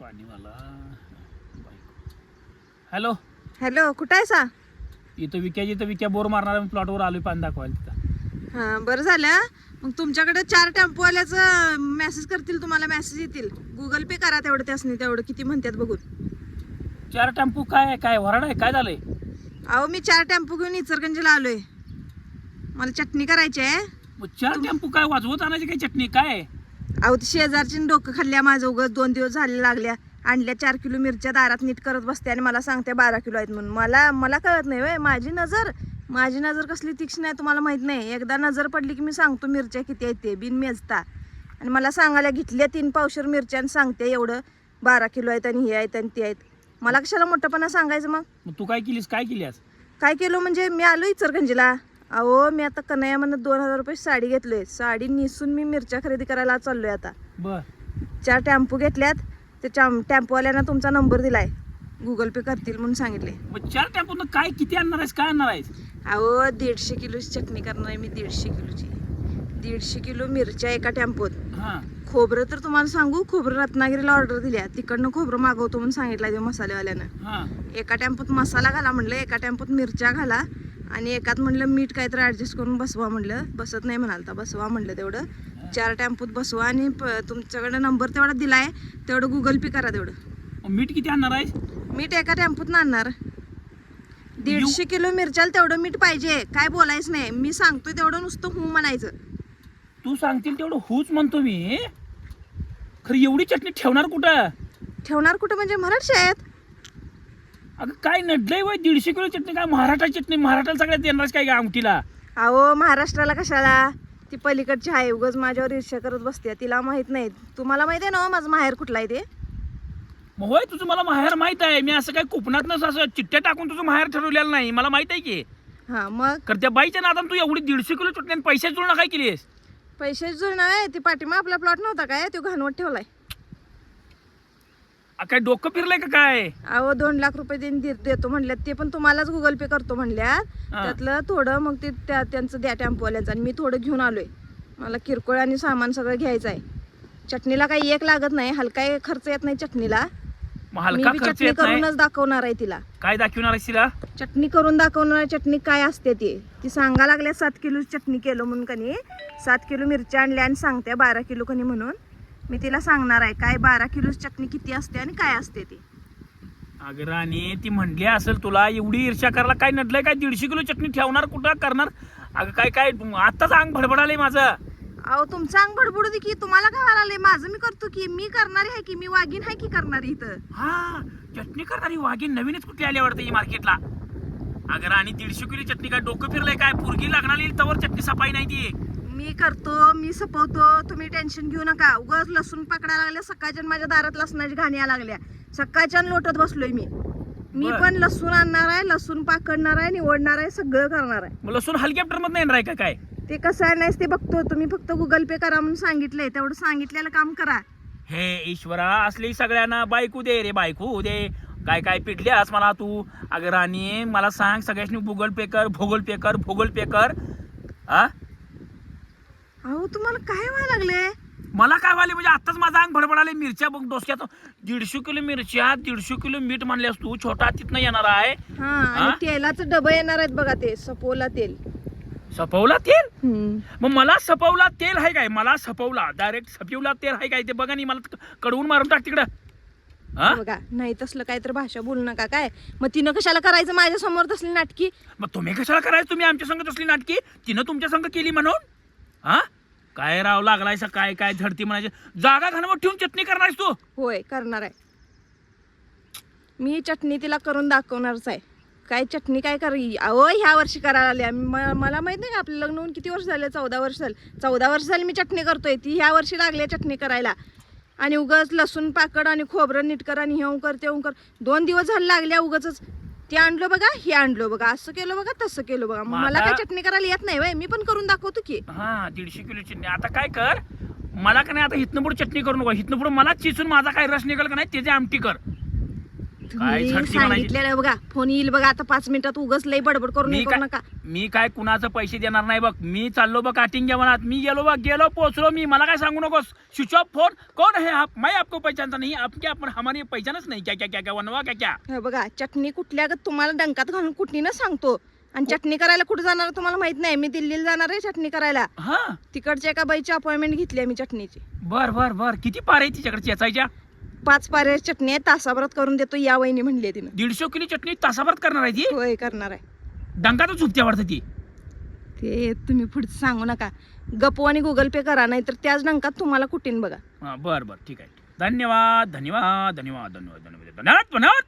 पाणीवाला hello. Hello कुठं आहे सा इथं विक्याची इथं विक्या बोर मारणार प्लॉटवर आलोय पाणी दाखवायला तिथं. हा बरं झालं. मग तुमच्याकडे चार टेम्पोवाल्याचं मेसेज करतील तुम्हाला मेसेज येतील. गुगल पे करा तेवढं त्यासनी तेवढं किती म्हणतात बघून. चार टेम्पो काय आहे, काय वराड आहे काय झालंय? अहो मी चार टेम्पो घेऊन इचरगंजीला आलोय. मला चटणी करायची आहे. मग चार टेम्पो काय वाजवत आणायची काय चटणी? काय आहे? अहो ती शेजारची डोकं खाल्ल्या माझं उगत दोन दिवस झाले लागल्या. आणल्या चार किलो मिरच्या दारात नीट करत बसते आणि मला सांगते बारा किलो आहेत म्हणून. मला मला कळत नाही वय माझी नजर. माझी नजर कसली तीक्ष्ण आहे तुम्हाला माहीत नाही. एकदा नजर पडली की मी सांगतो मिरच्या किती आहेत ते बिन मेजता. आणि मला सांगायला घेतल्या तीन पावशर मिरच्या आणि सांगते एवढं. बारा किलो आहेत आणि हे आहेत आणि ते आहेत. मला कशाला मोठंपणा सांगायचं मग? मग तू काय केलीस? काय केली आज? काय केलं म्हणजे मी आलो इचरगंजीला अहो मी आता कन्हैयामधनं दोन हजार रुपये साडी घेतलोय. साडी निसून मी मिरच्या खरेदी करायला चाललोय आता. बर. चार टॅम्पो घेतल्यात. ते टॅम्पोवाल्यांना तुमचा नंबर दिलाय. गुगल पे करतील म्हणून सांगितले मग चार टेम्पो काय किती आणणार आहेस? काय आणणार आहेस? अहो दीडशे किलोची चटणी करणार आहे मी दीडशे किलोची. दीडशे किलो मिरच्या एका टॅम्पोत. हा. खोबरं तर तुम्हाला सांगू खोबरं रत्नागिरीला ऑर्डर दिल्या. तिकडनं खोबरं मागवतो म्हणून सांगितलं ते मसालेवाल्यानं. हा. एका टॅम्पोत मसाला घाला म्हणलं एका टॅम्पोत मिरच्या घाला. आणि एकात म्हणलं मीठ काहीतरी ॲडजस्ट करून बसवा म्हणलं. बसत नाही म्हणाल तर बसवा म्हणलं तेवढं. चार टॅम्पोत बसवा आणि तुमच्याकडे नंबर तेवढा दिलाय तेवढं गुगल पे करा तेवढं. मीठ किती आणणार आहेस? मीठ एका टेम्पोत आणणार. दीडशे किलो मिरच्याला तेवढं मीठ पाहिजे. काय बोलायचं नाही. मी सांगतोय तेवढं नुसतं हू म्हणायचं. तू सांगतील तेवढं हूच म्हणतो मी. खरं एवढी चटणी ठेवणार कुठं? ठेवणार कुठं म्हणजे मराठी आहेत अगं काय नडलंय वय? दीडशे किलो चटणी काय? महाराष्ट्र चटणी महाराष्ट्राला सगळ्यात येणार काय अंगठीला? अहो महाराष्ट्राला कशाला? ती पलीकडची आहे उगच माझ्यावर ईर्ष्या करत बसते तिला माहीत नाही. तुम्हाला माहीत आहे ना हो माझं माहेर कुठला आहे ते? मग होय तुझं मला माहेर माहीत आहे. मी असं काय कोकणात असं चिठ्ठ्या टाकून तुझं माहेर ठरवलेलं नाही. मला माहीत आहे की. हा मग? तर त्या बाईच्या नादान तू एवढी दीडशे किलो चटणी आणि पैसे जुळणं काय केलीस पैशाची जुळणं आहे. ती पाठीमा आपला प्लॉट नव्हता काय? तो घाणवट ठेवलाय. आ, काय डोकं फिरलंय का काय? अहो दोन लाख रुपये देईन दे- देतो म्हणल्यात. ते पण तुम्हालाच गुगल पे करतो म्हणल्यात. हा. त्यातलं थोडं मग ते त्या त्यांचं द्या टेम्पोवाल्यांचं आणि मी थोडं घेऊन आलोय. मला किरकोळ आणि सामान सगळं घ्यायचं आहे. चटणीला काही एक लागत नाही हलका एक खर्च येत नाही चटणीला. मग मी हलका बी खर्च चटणी येत नाही? करूनच दाखवणार आहे तिला. काय दाखवणार आहेस तिला? चटणी करून दाखवणार आहे चटणी काय असते ती? ती सांगा लागल्या सात किलो चटणी केलं म्हणून कनी. सात किलो मिरच्या आणल्या आणि सांगते बारा किलो कनी म्हणून. मी तिला सांगणार आहे काय बारा किलो चटणी किती असते आणि काय असते ती. अगं राणी ती म्हणली असेल तुला एवढी ईर्ष्या करायला काय नडलंय? काय दीडशे किलो चटणी ठेवणार कुठं करणार? अगं काय काय आत्ताच अंग भडबडालंय माझं. अहो तुमचं अंग बडबडू दे की तुम्हाला काय व्हायला माझं मी करतो की मी करणारी आहे की मी वागीन आहे की करणारी इथं? हा चटणी करणारी वाघीण नवीनच कुठली आली वाटतं ही मार्केटला? अगं राणी दीडशे किलो चटणी काय डोकं फिरलंय काय? पुरगी लागणार तवर चटणी सफाई नाही ती. मी करतो मी सपवतो तुम्ही टेन्शन घेऊ नका. उगाच लसूण पकडायला लागल्या सकाळच्या माझ्या दारात लसणाची घाणी यायला लागल्या. सकाळच्या लोटत बसलोय मी. मी. पण लसूण आणणार आहे लसूण पाकडणार आहे निवडणार आहे सगळं करणार आहे. मग लसूण हेलिकॉप्टरमध्ये येणार आहे का काय? ते कसं आहे नाही ते बघतो. तुम्ही फक्त गुगल पे करा म्हणून सांगितलंय. तेवढं सांगितलेलं काम करा. हे ईश्वरा असली सगळ्यांना बायकू दे रे बायकू दे. काय काय पिटल्यास मला तू? अगं राणी मला सांग सगळ्यांनी गुगल पे कर भूगोल पे कर भूगोल पे कर. हा अहो तुम्हाला काय व्हायला लागले मला काय वाले म्हणजे आत्ताच माझा अंग भडबडाले मिरच्या बघ डोसक्यात. दीडशे किलो मिरच्या दीडशे किलो मीठ म्हणल्यास तू छोटा तिथनं येणार आहे. हा? आणि तेलाचं डबं येणार आहेत बघा ते सपोला तेल. सपवला तेल. मग मला सपवला तेल आहे काय? मला सपवला डायरेक्ट सपवला तेल आहे काय ते बघा नाही मला कडवून मारून टाक तिकडं. हा? बघा नाही तसलं काय तर भाषा बोलू नका काय? मग तिनं कशाला करायचं? माझ्यासमोर तसली नाटकी? मग तुम्ही कशाला करायचं? तुम्ही आमच्या संग असली नाटकी? तिनं तुमच्या संग केली म्हणून? हा? काय राव लागलाय काय काय झडती म्हणायची? जागा घाणवत ठेवून चटणी करणारस तू? होय करणार आहे. मी चटणी तिला करून दाखवणारच आहे. काय चटणी काय कर अहो ह्या वर्षी करायला आली आम्ही म- मला माहीत नाही का आपलं लग्न होऊन किती वर्ष झाले? चौदा वर्ष झाले. चौदा वर्ष झाली मी चटणी करतोय. ती ह्या वर्षी लागली आहे चटणी करायला. आणि उगाच लसूण पाकड आणि खोबरं नीट कर आणि हे कर तेऊ कर. दोन दिवस झाले लागल्या उगाच ते आणलं बघा हे आणलं बघा असं केलं बघा तसं केलं बघा. मग मला आता- काय चटणी करायला येत नाही वय मी पण करून दाखवतो की. हा दीडशे किलो चटणी. आता काय कर मला का नाही आता हितनं पुढे चटणी करू नको. हितनं पुढे मला चिचून माझा काय रस निघाल का नाही त्याची आमटी कर. काय तुम्ही झटकी म्हणायची? सांगितलेलं बघा. फोन येईल बघा. आता पाच मिनिटात उगच लई बडबड करून मी हे काय नका. मी काय कुणाचं पैसे देणार नाही बघ. मी चाललो बघ काटिंग जेवणात मी गेलो बघ गेलो पोहोचलो मी. मला काय सांगू नकोस. स्विच ऑफ फोन कौन है? आप मैं आपको पहचानता नहीं. आपण हमारी पहचानच नाही. क्या क्या क्या क्या? वनवा क्या क्या? हे बघा चटणी कुठल्या ग? तुम्हाला डंकात घालून कुठनीनं सांगतो. आणि चटणी करायला कुठे जाणार आहे तुम्हाला माहीत नाही. मी दिल्लीला जाणार आहे चटणी करायला. हा. तिकडच्या एका बाईची अपॉइंटमेंट घेतली आहे मी चटणीची. बर बर बर. किती पार आहे तिच्याकडे? चेचायच्या? पाच पारे चटणी आहे तासाभरात करून देतो या वहिनी म्हणली आहे तिनं. दीडशे किलो चटणी तासाभरात करणार आहे ती? होय करणार आहे. डंकातच झुपते वाटतं ती. ते तुम्ही पुढचं सांगू नका. गपो आणि गुगल पे करा नाही तर त्याच डंकात तुम्हाला कुठीन बघा. हा बर बर ठीक आहे. धन्यवाद धन्यवाद धन्यवाद धन्यवाद धन्यवाद धन्यवाद धन्यवाद.